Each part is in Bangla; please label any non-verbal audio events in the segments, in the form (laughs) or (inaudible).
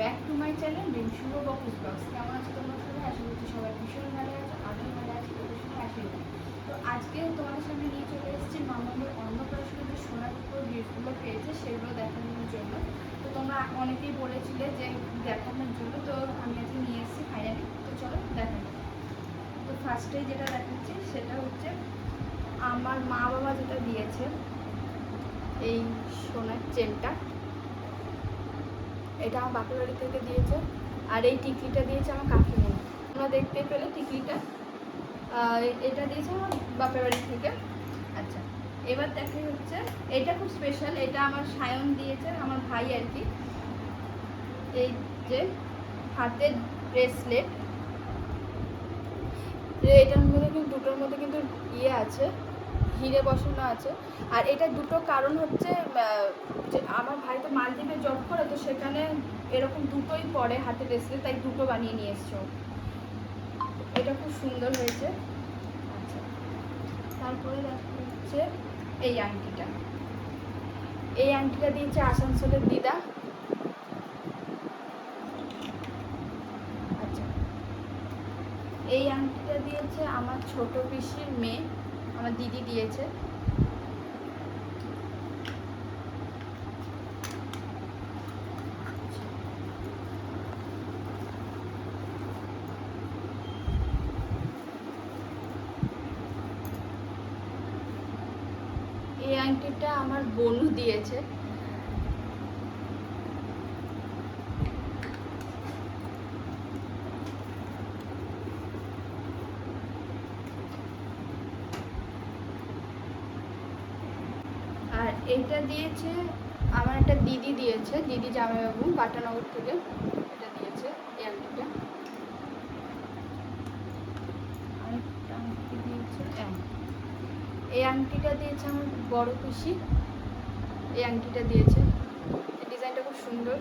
Back to my channel Rimshubh বকুস blogs কেমন আছো তোমরা সবাই? আশা করছি সবাই ভীষণ ভালো আছো, আমিও ভালো আছি তোদের সঙ্গে আশীর্বাদ তো আজকে তোমাদের সামনে নিয়ে চলে এসেছি মামাদের অন্নপ্রাশনে যে সোনার উপর গিফটগুলো পেয়েছে, সেগুলো দেখানোর জন্য। তো তোমরা অনেকেই বলেছিলে যে দেখানোর জন্য, তো আমি আজকে নিয়ে এসেছি ফাইনালি তো চলো দেখাই। তো ফার্স্টেই যেটা দেখাচ্ছি, সেটা হচ্ছে আমার মা বাবা যেটা দিয়েছে এই সোনার চেনটা এটা আমার বাপের বাড়ি থেকে দিয়েছে। আর এই টিকলিটা দিয়েছে আমার কাকিমণি তোমরা দেখতে পেলে টিকলিটা। এটা দিয়েছে আমার বাপের বাড়ি থেকে। আচ্ছা এবার দেখাই হচ্ছে, এটা খুব স্পেশাল এটা আমার সায়ন দিয়েছে আমার ভাই আর কি। এই যে হাতের ব্রেসলেট এটার মধ্যে কিন্তু, দুটোর মধ্যে কিন্তু ইয়ে আছে। হিরে বসানো আছে। আর এটা দুটো কারণ হচ্ছে যে আমার ভাই তো মালদ্বীপে জব করে, তো সেখানে এরকম দুটোই পরে হাতে ব্রেসলেট তাই দুটো বানিয়ে নিয়ে এসছো এটা খুব সুন্দর হয়েছে। আচ্ছা তারপরে দেখা হচ্ছে এই আংটিটা। এই আংটিটা দিয়েছে আসানসোলের দিদা। আচ্ছা এই আংটিটা দিয়েছে আমার ছোট পিসির মেয়ে। আমার দিদি দিয়েছে। এই আংটিটা আমার বনু দিয়েছে আর এটা দিয়েছে, আমার একটা দিদি দিয়েছে, দিদি জামাইবাবু, বাটানগর থেকে এটা দিয়েছে এই আংটিটা আংটি দিয়েছে। এই আংটিটা দিয়েছে আমার বড় খুশি। এই আংটিটা দিয়েছে। এই ডিজাইনটা খুব সুন্দর।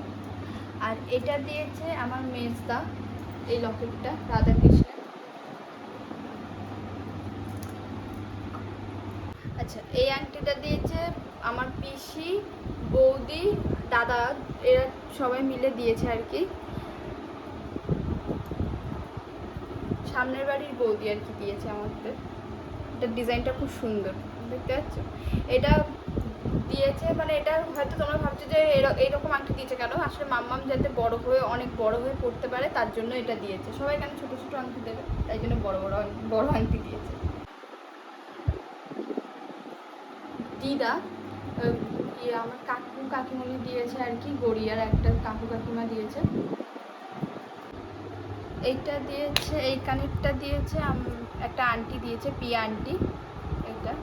আর এটা দিয়েছে আমার মেজদা, এই লকেটটা রাধাকৃষ্ণের আচ্ছা এই আংটিটা দিয়েছে আমার পিসি, বৌদি, দাদা, এরা সবাই মিলে দিয়েছে আর কি। সামনের বাড়ির বৌদি আর কি দিয়েছে আমাদের। এটার ডিজাইনটা খুব সুন্দর, দেখতে পাচ্ছ? এটা দিয়েছে মানে এটা হয়তো তোমরা ভাবছ যে এইরকম আংটি দিয়েছে কেন? আসলে মাম্মাম যাতে বড় হয়ে, অনেক বড় হয়ে পড়তে পারে, তার জন্য এটা দিয়েছে। সবাই কেন ছোটো ছোটো আংটি দেবে? তাই জন্য বড় বড় বড় আংটি দিয়েছে। দিদা ইয়ে আমার কাকু কাকিমণি দিয়েছে আর কি, গড়িয়ার একটা কাকু কাকিমা দিয়েছে। এইটা দিয়েছে, এই কানেরটা দিয়েছে একটা আন্টি দিয়েছে, পিয়া আন্টি, এইটা।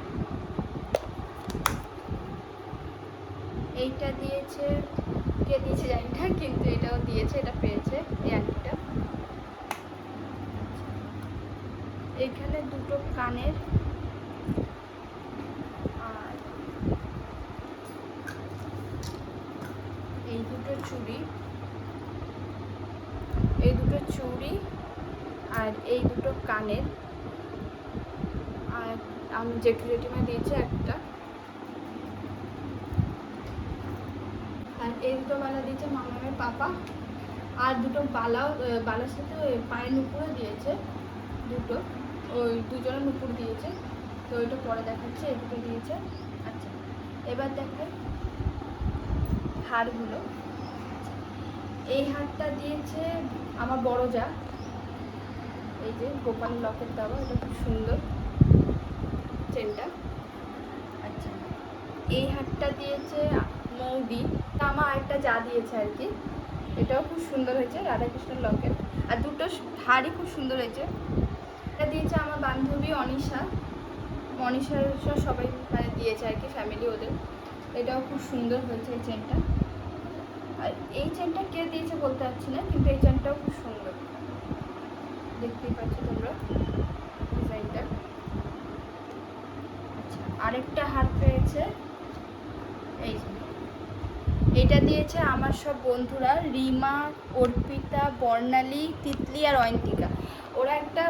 এইটা দিয়েছে, কে দিয়েছে জানি না, কিন্তু এটাও দিয়েছে, এটা পেয়েছে এই আন্টিটা। এইখানে দুটো কানের আর এই দুটো চুড়ি এই দুটো চুড়ি আর এই দুটো কানের। আর আমি জেঠু জেঠিমা দিয়েছে একটা। আর এই দুটো বালা দিয়েছে মামামের পাপা। আর দুটো বালাও বালার সাথে পায়ের নুপুরও দিয়েছে দুটো। ওই দুজনের নুপুর দিয়েছে। তো ওইটা পরে দেখাচ্ছে, এই দুটো দিয়েছে। আচ্ছা এবার দেখাই হারগুলো। এই হারটা দিয়েছে আমার বড় যা এই যে গোপাল লকেট দেওয়া এটা খুব সুন্দর চেনটা আচ্ছা। এই হারটা দিয়েছে মৌদি। তা আমার আরেকটা যা দিয়েছে আর কি এটাও খুব সুন্দর হয়েছে রাধাকৃষ্ণের লকেট আর দুটো হারই খুব সুন্দর হয়েছে। এটা দিয়েছে আমার বান্ধবী অনিশা। অনিশার সবাই মানে দিয়েছে আর কি ফ্যামিলি ওদের। এটাও খুব সুন্দর হয়েছে এই চেনটা আর এই চেনটা কে দিয়েছে বলতে পারছি না কিন্তু এই চেনটাও খুব সুন্দর। দেখতেই পাচ্ছ তোমরা ডিজাইনটা। আচ্ছা আরেকটা হার পেয়েছে। এই এটা দিয়েছে আমার সব বন্ধুরা রিমা, অর্পিতা, বর্ণালী, তিতলি আর অয়ন্তিকা। ওরা একটা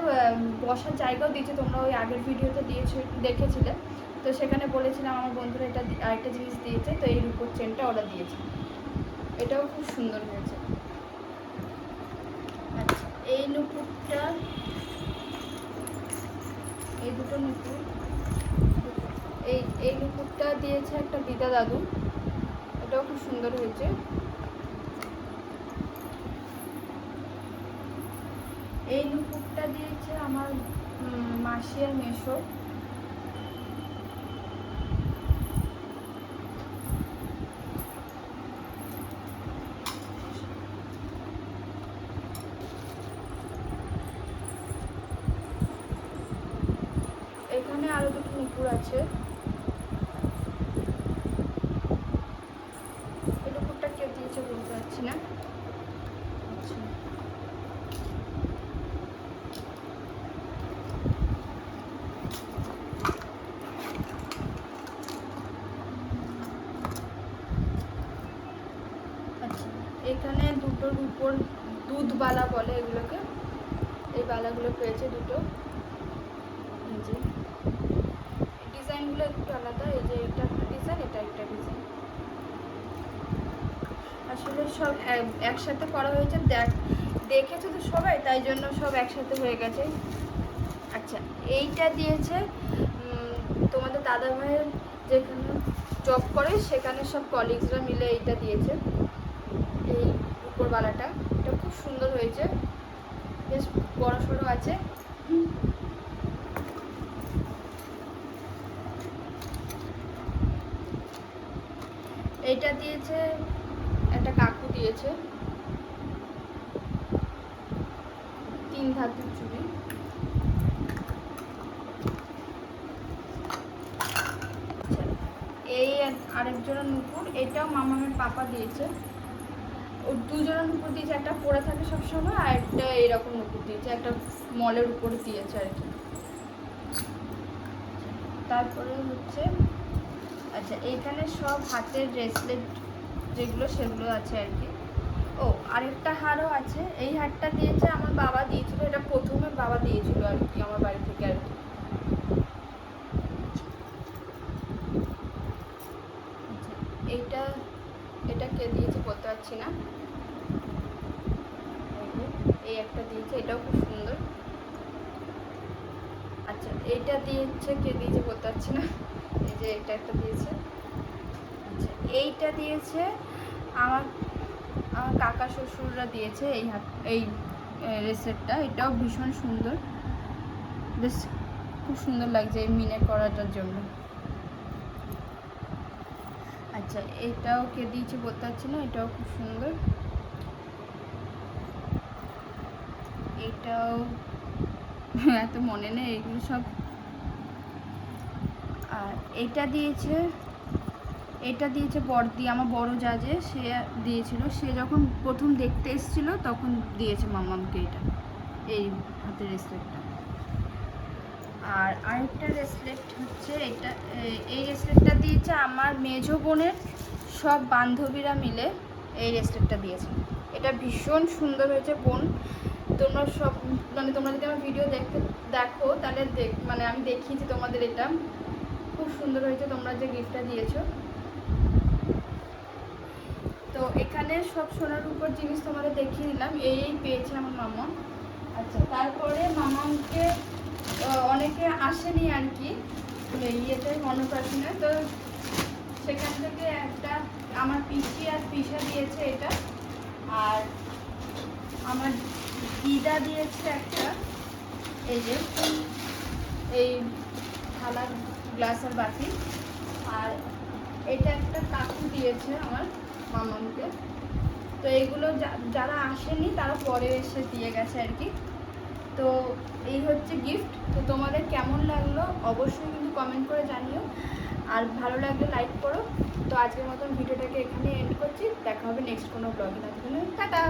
বসার জায়গাও দিয়েছে, তোমরা ওই আগের ভিডিওতে দিয়েছে, দেখেছিলে। তো সেখানে বলেছিলাম আমার বন্ধুরা এটা আরেকটা জিনিস দিয়েছে, তো এই রূপোর চেনটা ওরা দিয়েছে। এটাও খুব সুন্দর হয়েছে। এই নুপুরটা এই দুটো নুপুর এই এই নুপুরটা দিয়েছে একটা দিদা দাদু। এটাও খুব সুন্দর হয়েছে। এই নুপুরটা দিয়েছে আমার মাসি আর মেশো এখানে আরও দুটো নুপুর আছে এই নুপুরটা কে দিয়েছে বলতে আচ্ছা। আচ্ছা। এখানে দুটোর উপর দুধ বালা বলে এগুলোকে। এই বালাগুলো পেয়েছে দুটো। ডিজাইনগুলো একটু আলাদা। এই যে এটা একটা ডিজাইন, এটা একটা ডিজাইন। আসলে সব এক- একসাথে করা হয়েছে। দেখ, দেখেছ তো সবাই, তাই জন্য সব একসাথে হয়ে গেছে। আচ্ছা এইটা দিয়েছে তোমাদের দাদা ভাইয়ের যেখানে জব করে, সেখানে সব কলিগসরা মিলে এইটা দিয়েছে। এই উপরবালাটা এটা খুব সুন্দর হয়েছে। বেশ বড় সড়ো আছে। এইটা দিয়েছে দিয়েছে। তিন ধাতুর চুড়ি। এই আরেকজনের নুপুর, এটাও মামামের পাপা দিয়েছে। ও দুজনের নুপুর দিয়েছে, একটা পরে থাকে সবসময়, আর একটা এরকম নুপুর দিয়েছে, একটা মলের উপর দিয়েছে আর কি। তারপরে হচ্ছে আচ্ছা এইখানে সব হাতের ব্রেসলেট যেগুলো সেগুলো আছে আর কি। ও আরেকটা হারও আছে। এই হারটা দিয়েছে আমার বাবা দিয়েছিল এটা প্রথমে বাবা দিয়েছিল আর কি আমার বাড়ি থেকে আর কি। আচ্ছা, এইটা এটা কে দিয়েছে বলতে পারছি না। এই একটা দিয়েছে এটাও খুব সুন্দর। আচ্ছা এইটা দিয়েছে কে দিয়েছে বলতে পারছি না। এই যে এটা একটা দিয়েছে। আচ্ছা এইটা দিয়েছে আমার আমার কাকা শ্বশুররা দিয়েছে এই হাত, এই রেসেটটা এটাও ভীষণ সুন্দর। বেশ খুব সুন্দর লাগছে এই মিনে করাটার জন্য। আচ্ছা এটাও কে দিয়েছে বলতে পারছি না, এটাও খুব সুন্দর। এটাও (laughs) এত মনে নেই, এগুলো সব। আর এটা দিয়েছে এটা দিয়েছে বড়দি আমার বড় যা যে সে দিয়েছিল, সে যখন প্রথম দেখতে এসেছিল তখন দিয়েছে মামামকে এটা, এই হাতের রেসলেটটা আর আরেকটা রেসলেট হচ্ছে এটা এই রেসলেটটা দিয়েছে আমার মেজো বোনের, সব বান্ধবীরা মিলে এই রেসলেটটা দিয়েছে। এটা ভীষণ সুন্দর হয়েছে বোন, তোমরা সব মানে তোমরা যদি আমার ভিডিও দেখতে দেখো, তাহলে দেখ মানে আমি দেখিয়েছি তোমাদের এটা। খুব সুন্দর হয়েছে, তোমরা যে গিফটটা দিয়েছ। তো এখানে সব সোনার উপর জিনিস তোমাদের দেখিয়ে দিলাম। এই এই পেয়েছে আমার মামা। আচ্ছা তারপরে মামাকে অনেকে আসেনি আর কি এই ইয়েতে অন্নপ্রাশনে। তো সেখান থেকে একটা আমার পিসি আর পিসা দিয়েছে এটা। আর আমার দিদা দিয়েছে একটা। এই যে, এই থালা গ্লাস আর বাটি। আর এটা একটা কাকু দিয়েছে আমার। মামাকে তো এইগুলো যারা আসেনি, তারা পরে এসে দিয়ে গেছে আর কি। তো এই হচ্ছে গিফট তো তোমাদের কেমন লাগল? অবশ্যই কিন্তু কমেন্ট করে জানিও। আর ভালো লাগলে লাইক করো। তো আজকের মতন ভিডিওটাকে এখানে এন্ড করছি। দেখা হবে নেক্সট কোনো ব্লগে টাটা!